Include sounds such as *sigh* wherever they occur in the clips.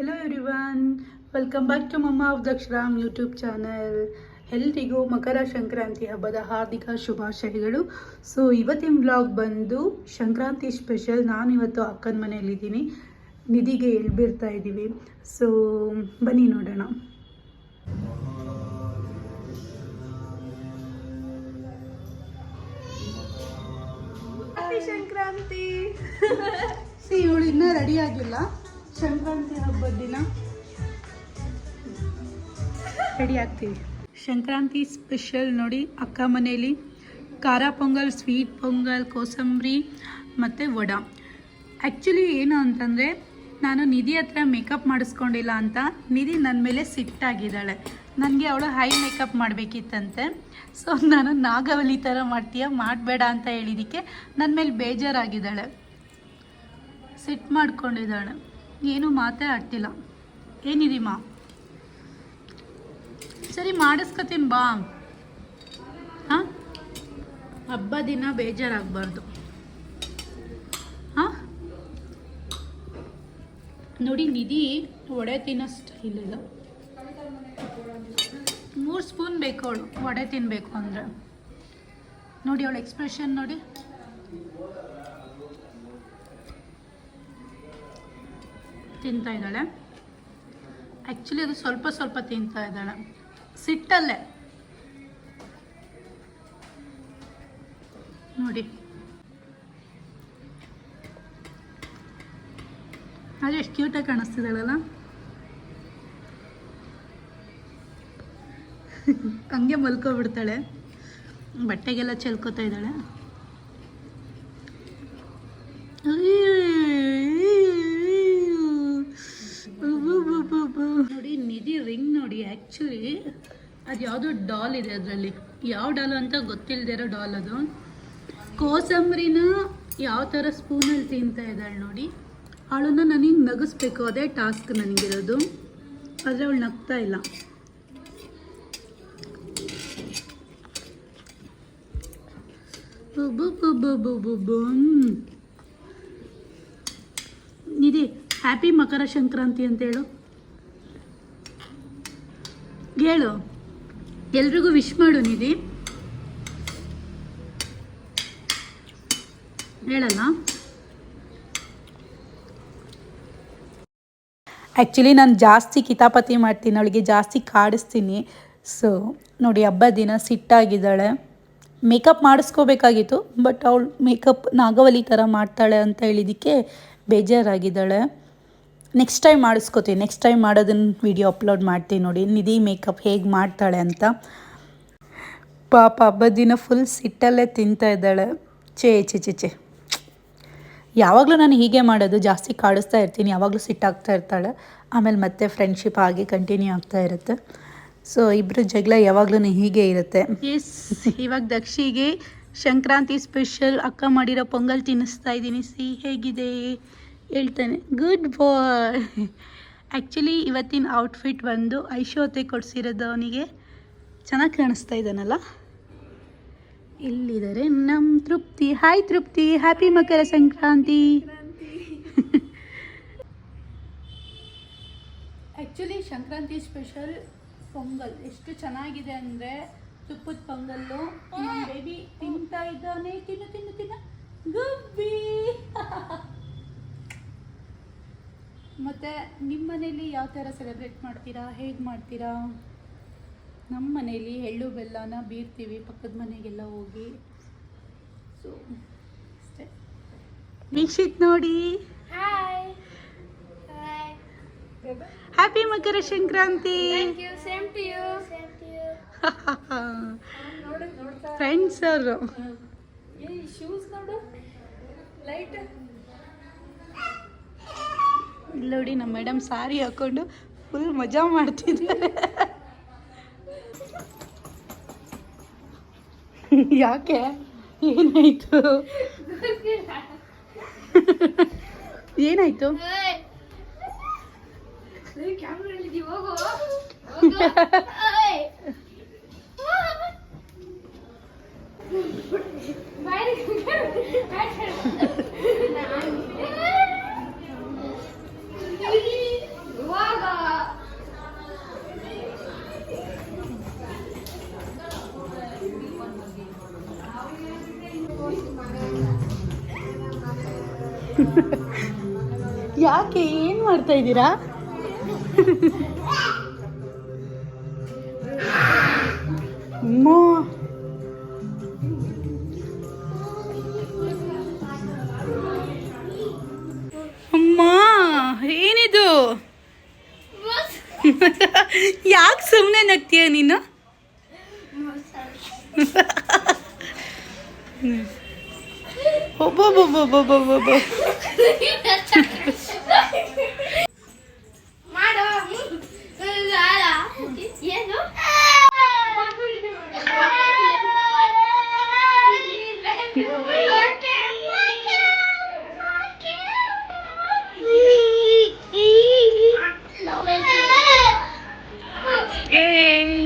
Hello everyone welcome back to mumma of Daksharam YouTube channel ಎಲ್ರಿಗೂ ಮಕರ ಸಂಕ್ರಾಂತಿ ಹಬ್ಬದ ಹಾರ್ದಿಕ ಶುಭಾಶಯಗಳು. ಸೊ ಇವತ್ತಿನ ಬ್ಲಾಗ್ ಬಂದು ಸಂಕ್ರಾಂತಿ ಸ್ಪೆಷಲ್ ನಾನು ಇವತ್ತು ಅಕ್ಕನ ಮನೆಯಲ್ಲಿದ್ದೀನಿ ನಿಧಿಗೆ ಎಳ್ಬಿರ್ತಾ ಇದ್ದೀವಿ. ಸೊ ಬನ್ನಿ ನೋಡೋಣ. ಸಂಕ್ರಾಂತಿ. ಸಿ ಇವಳು ಇನ್ನೂ ರೆಡಿ ಆಗಿಲ್ಲ. ಸಂಕ್ರಾಂತಿ ಹಬ್ಬದ ದಿನ? ರೆಡಿ ಆಗ್ತೀವಿ. ಸಂಕ್ರಾಂತಿ ಸ್ಪೆಷಲ್ ನೋಡಿ ಅಕ್ಕ ಮನೆಯಲ್ಲಿ ಖಾರ ಪೊಂಗಲ್ ಸ್ವೀಟ್ ಪೊಂಗಲ್, ಕೋಸಂಬರಿ ಮತ್ತು ವಡ. ಆ್ಯಕ್ಚುಲಿ ಏನು ಅಂತಂದರೆ, ನಾನು ನಿಧಿ ಹತ್ರ ಮೇಕಪ್ ಮಾಡಿಸ್ಕೊಂಡಿಲ್ಲ ಅಂತ ನಿಧಿ ನನ್ನ ಮೇಲೆ ಸಿಟ್ಟಾಗಿದ್ದಾಳೆ. ನನಗೆ ಅವಳು ಹೈ ಮೇಕಪ್ ಮಾಡಬೇಕಿತ್ತಂತೆ. ಸೊ ನಾನು ನಾಗವಲಿ ಥರ ಮಾಡ್ತೀಯ, ಮಾಡಬೇಡ ಅಂತ ಹೇಳಿದ್ದಕ್ಕೆ ನನ್ನ ಮೇಲೆ ಬೇಜಾರಾಗಿದ್ದಾಳೆ. ಸಿಟ್ ಮಾಡ್ಕೊಂಡಿದ್ದಾಳೆ. ಏನು ಮಾತೇ ಆಡ್ತಿಲ್ಲ ಏನಿದೀಮಾ ಸರಿ, ಮಾಡಿಸ್ಕೊತೀನಿ ಬಾ. ಹಾಂ? ಹಬ್ಬ ದಿನ ಬೇಜಾರಾಗಬಾರ್ದು. ಹಾಂ? ನೋಡಿ, ನಿಧಿ ವಡೆ ತಿನ್ನೋ ಸ್ಟೈಲ್ ಮೂರು ಸ್ಪೂನ್ ಬೇಕು ಅವಳು. ವಡೆ ತಿನ್ನಬೇಕು ಅಂದರೆ. ನೋಡಿ, ಅವಳ ಎಕ್ಸ್ಪ್ರೆಷನ್ ನೋಡಿ. ತಿಂತಾ ಇದ್ದಾಳೆ. ಆ್ಯಕ್ಚುಲಿ ಅದು ಸ್ವಲ್ಪ ಸ್ವಲ್ಪ ತಿಂತಾ ಇದ್ದಾಳೆ. ಸಿಟ್ಟಲ್ಲೇ. ನೋಡಿ. ಅದು ಎಷ್ಟು ಕ್ಯೂಟಾಗಿ ಕಾಣಿಸ್ತಿದ್ದಾಳಲ್ಲ. ಹಂಗೆ ಮಲ್ಕೊಬಿಡ್ತಾಳೆ. ಬಟ್ಟೆಗೆಲ್ಲ ಚೆಲ್ಕೋತಾ ಇದ್ದಾಳೆ ನೋಡಿ ನಿಧಿ ರಿಂಗ್ ನೋಡಿ ಆ್ಯಕ್ಚುಲಿ ಅದು ಯಾವುದೋ ಡಾಲ್ ಇದೆ ಅದರಲ್ಲಿ. ಯಾವ ಡಾಲ್ ಅಂತ ಗೊತ್ತಿಲ್ಲದೆ ಇರೋ ಡಾಲ್ ಅದು. ಕೋಸಂಬರಿನ ಯಾವ ಥರ ಸ್ಪೂನಲ್ಲಿ ತಿಂತಾ ಇದ್ದಾಳೆ ನೋಡಿ. ಅವಳನ್ನು ನನಗೆ ನಗಿಸ್ಬೇಕು, ಅದೇ ಟಾಸ್ಕ್ ನನಗಿರೋದು. ಆದರೆ ಅವಳು ನಗ್ತಾ ಇಲ್ಲ. ನಿಧಿ ಹ್ಯಾಪಿ ಮಕರ ಸಂಕ್ರಾಂತಿ ಅಂತ ಹೇಳು. ಎಲ್ರಿಗೂ ವಿಶ್ ಮಾಡು ನಿಧಿ. ಹೇಳಲ್ಲ. ಆ್ಯಕ್ಚುಲಿ ನಾನು ಜಾಸ್ತಿ ಕಿತಾಪತಿ ಮಾಡ್ತೀನಿ. ಅವಳಿಗೆ ಜಾಸ್ತಿ ಕಾಡಿಸ್ತೀನಿ. ಸೊ ನೋಡಿ, ಹಬ್ಬ ದಿನ ಸಿಟ್ಟಾಗಿದ್ದಾಳೆ. ಮೇಕಪ್ ಮಾಡಿಸ್ಕೋಬೇಕಾಗಿತ್ತು ಬಟ್ ಅವಳು ಮೇಕಪ್ ನಾಗವಲಿ ಥರ ಮಾಡ್ತಾಳೆ ಅಂತ ಹೇಳಿದ್ದಕ್ಕೆ ಬೇಜಾರಾಗಿದ್ದಾಳೆ. ನೆಕ್ಸ್ಟ್ ಟೈಮ್ ಮಾಡಿಸ್ಕೋತೀವಿ ನೆಕ್ಸ್ಟ್ ಟೈಮ್ ಮಾಡೋದನ್ನ ವಿಡಿಯೋ ಅಪ್ಲೋಡ್ ಮಾಡ್ತೀನಿ ನೋಡಿ. ನಿಧಿ ಮೇಕಪ್ ಹೇಗೆ ಮಾಡ್ತಾಳೆ ಅಂತ. ಪಾಪ ಹಬ್ಬದ ದಿನ ಫುಲ್ ಸಿಟ್ಟಲ್ಲೇ ತಿಂತಾ ಇದ್ದಾಳೆ. ಚೇ ಚೆ ಚೆ ಚೆ ಯಾವಾಗಲೂ ನಾನು ಹೀಗೆ ಮಾಡೋದು. ಜಾಸ್ತಿ ಕಾಡಿಸ್ತಾ ಇರ್ತೀನಿ. ಯಾವಾಗಲೂ ಸಿಟ್ಟಾಗ್ತಾ ಇರ್ತಾಳೆ. ಆಮೇಲೆ ಮತ್ತೆ ಫ್ರೆಂಡ್ಶಿಪ್ ಆಗಿ ಕಂಟಿನ್ಯೂ ಆಗ್ತಾ ಇರುತ್ತೆ. ಸೊ ಇಬ್ಬರು ಜಗಳ ಯಾವಾಗಲೂ ಹೀಗೆ ಇರುತ್ತೆ. ಎಸ್ ಇವಾಗ ದಕ್ಷಿಗೆ ಸಂಕ್ರಾಂತಿ ಸ್ಪೆಷಲ್ ಅಕ್ಕ ಮಾಡಿರೋ ಪೊಂಗಲ್ ತಿನ್ನಿಸ್ತಾ ಇದ್ದೀನಿ. ಸಿ ಹೇಗಿದೆ? ಹೇಳ್ತಾನೆ. ಗುಡ್ ಬಾಯ್ ಆ್ಯಕ್ಚುಲಿ ಇವತ್ತಿನ ಔಟ್ಫಿಟ್ ಬಂದು ಐಶೋತೆ ಕೊಡಿಸಿರೋದು ಅವನಿಗೆ ಚೆನ್ನಾಗಿ ಕಾಣಿಸ್ತಾ ಇದ್ದಾನಲ್ಲ? ಇಲ್ಲಿದ್ದಾರೆ ನಮ್ಮ ತೃಪ್ತಿ. Hi Trupti. Happy Makara Sankranti. Actually Sankranti special Pongal. ಎಷ್ಟು ಚೆನ್ನಾಗಿದೆ ಅಂದರೆ ತುಪ್ಪದ ಪೊಂಗಲ್ಲು. ಬೇಬಿ ತಿಂತಾ ಇದ್ದಾನೆ. ತಿನ್ನು ತಿನ್ನು ತಿನ್ನು. ಗುಬ್ಬಿ *laughs* ಮತ್ತು ನಿಮ್ಮ ಮನೇಲಿ ಯಾವ ಥರ ಸೆಲೆಬ್ರೇಟ್ ಮಾಡ್ತೀರಾ? ಹೇಗೆ ಮಾಡ್ತೀರಾ? ನಮ್ಮ ಮನೇಲಿ ಎಳ್ಳು ಬೆಲ್ಲನ ಬೀರ್ತೀವಿ ಪಕ್ಕದ ಮನೆಗೆಲ್ಲ ಹೋಗಿ. ಸೊ ಅಷ್ಟೇ. ವೀಕ್ಷಿತ್ ನೋಡಿ. ಹ್ಯಾಪಿ ಮಕರ ಸಂಕ್ರಾಂತಿ. ಫ್ರೆಂಡ್ಸ್ ಅವರು. ಶೂಸ್ ನೋಡು. ಲೈಟ್ ಇಲ್ಲಿ ನೋಡಿ ನಮ್ಮ ಮೇಡಮ್ ಸಾರಿ ಹಾಕೊಂಡು ಫುಲ್ ಮಜಾ ಮಾಡ್ತಿದ್ದಾರೆ. ಯಾಕೆ? ಏನಾಯ್ತು? ಏನಾಯ್ತು? ಮಾಡ್ತಾ ಇದ್ದೀರಾ? ಅಮ್ಮ ಅಮ್ಮ ಏನಿದು? ಯಾಕೆ ಸುಮ್ಮನೆ ನಗ್ತೀಯ ನೀನು? ಒಬ್ಬೊಬ್ಬೊಬ್ಬೊಬ್ಬೊಬ್ಬೊಬ್ಬ ಬೇಬಿ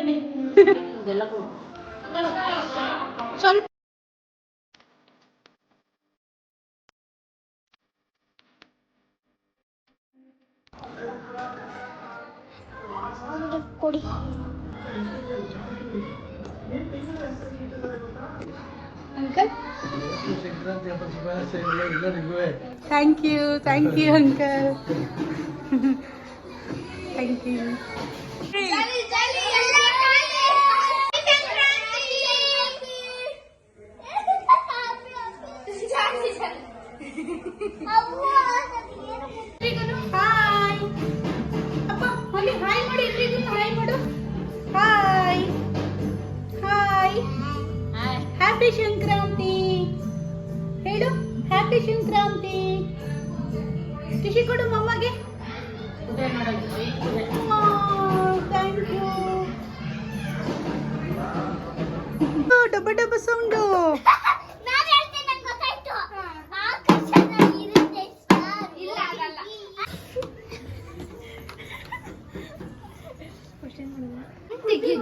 ಎಲ್ಲಿ ಸ್ವಲ್ಪ ಕೊಡಿ ಅಂಕಲ್? ಸಂಕ್ರಾಂತಿ ಹಬ್ಬದ ಶುಭಾಶಯಗಳು ಎಲ್ಲರಿಗೂ thank you thank you uncle thank you happy Sankranti. ಖುಷಿ ಕೊಡು ಮಮ್ಮಗೆ ಥ್ಯಾಂಕ್ ಯು ಡಬ್ಬ ಡಬ್ಬ ಸೌಂಡು.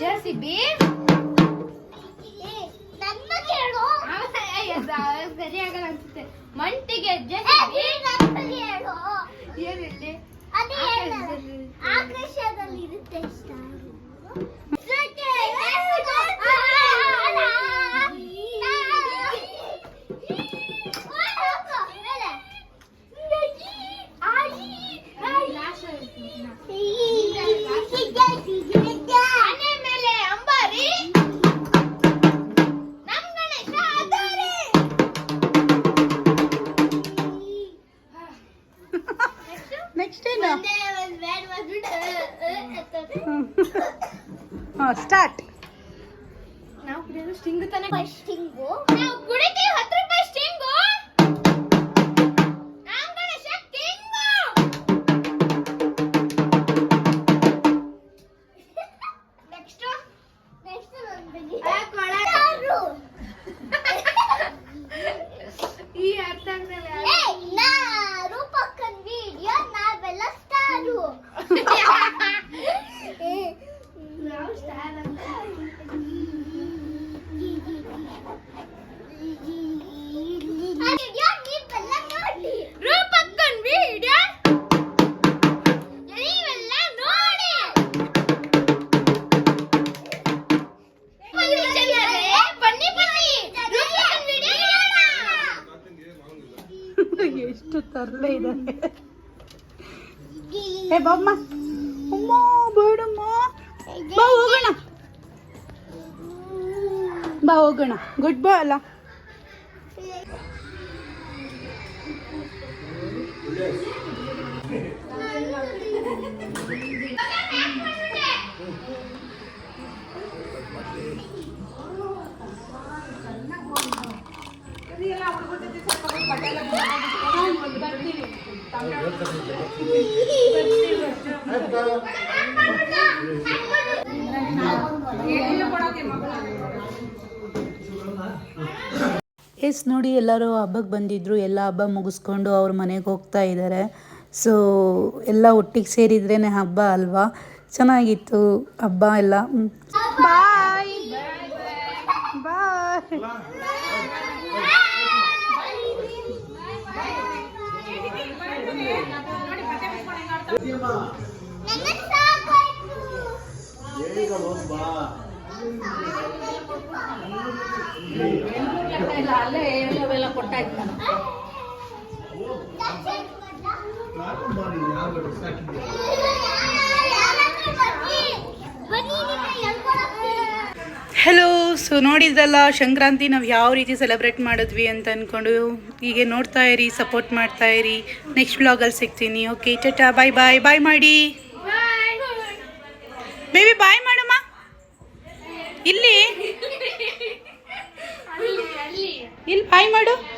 Jersey B. ನನ್ನ ಹೇಳು. ಸರಿ ಆಗಲ್ಲ ಅನ್ಸುತ್ತೆ. ಮಂಟಿಗೆ ಏನಿಲ್ಲ? ಆಕಾಶದಲ್ಲಿ ಇರುತ್ತೆ. ಆನೆ ಹಾಂ ಸ್ಟಾರ್ಟ್ ನಾವು ಸ್ಟಿಂಗ್ ತಾನೆ. ಸ್ಟಿಂಗು? ನಾವು ಕುಡಿತೀವಿ ಹತ್ತು ತರಲೆ ಇದ್ದಾರೆ ಏ ಬಾಮ್ಮ. ಅಮ್ಮ ಬೇಡಮ್ಮ. ಬಾ ಹೋಗೋಣ. ಬಾ ಹೋಗೋಣ. ಗುಡ್ ಬಾಯ್ ಅಲ್ಲ. ಎಸ್ ನೋಡಿ ಎಲ್ಲರೂ ಹಬ್ಬಕ್ಕೆ ಬಂದಿದ್ರು. ಎಲ್ಲ ಹಬ್ಬ ಮುಗಿಸ್ಕೊಂಡು ಅವ್ರ ಮನೆಗೆ ಹೋಗ್ತಾ ಇದ್ದಾರೆ ಸೊ ಎಲ್ಲ ಒಟ್ಟಿಗೆ ಸೇರಿದ್ರೇ ಹಬ್ಬ ಅಲ್ವಾ? ಚೆನ್ನಾಗಿತ್ತು ಹಬ್ಬ ಎಲ್ಲ. ಬಾಯ್ ಬಾಯ್ ಬಾಯ್ ಸಾಕಾಯ್ತು ಹಲೋ ಸೊ ನೋಡಿದ್ದಲ್ಲ ಸಂಕ್ರಾಂತಿ ನಾವು ಯಾವ ರೀತಿ ಸೆಲೆಬ್ರೇಟ್ ಮಾಡಿದ್ವಿ ಅಂತ ಅಂದ್ಕೊಂಡು ಹೀಗೆ ನೋಡ್ತಾ ಇರಿ ಸಪೋರ್ಟ್ ಮಾಡ್ತಾ ಇರಿ. ನೆಕ್ಸ್ಟ್ ಬ್ಲಾಗಲ್ಲಿ ಸಿಗ್ತೀನಿ. ಓಕೆ ಟಾಟಾ ಬಾಯ್ ಬಾಯ್ ಬಾಯ್ ಮಾಡಿ ಬೇಬಿ ಬಾಯ್ ಮಾಡಮ್ಮ. ಇಲ್ಲಿ. ಇಲ್ಲಿ ಬಾಯ್ ಮಾಡು.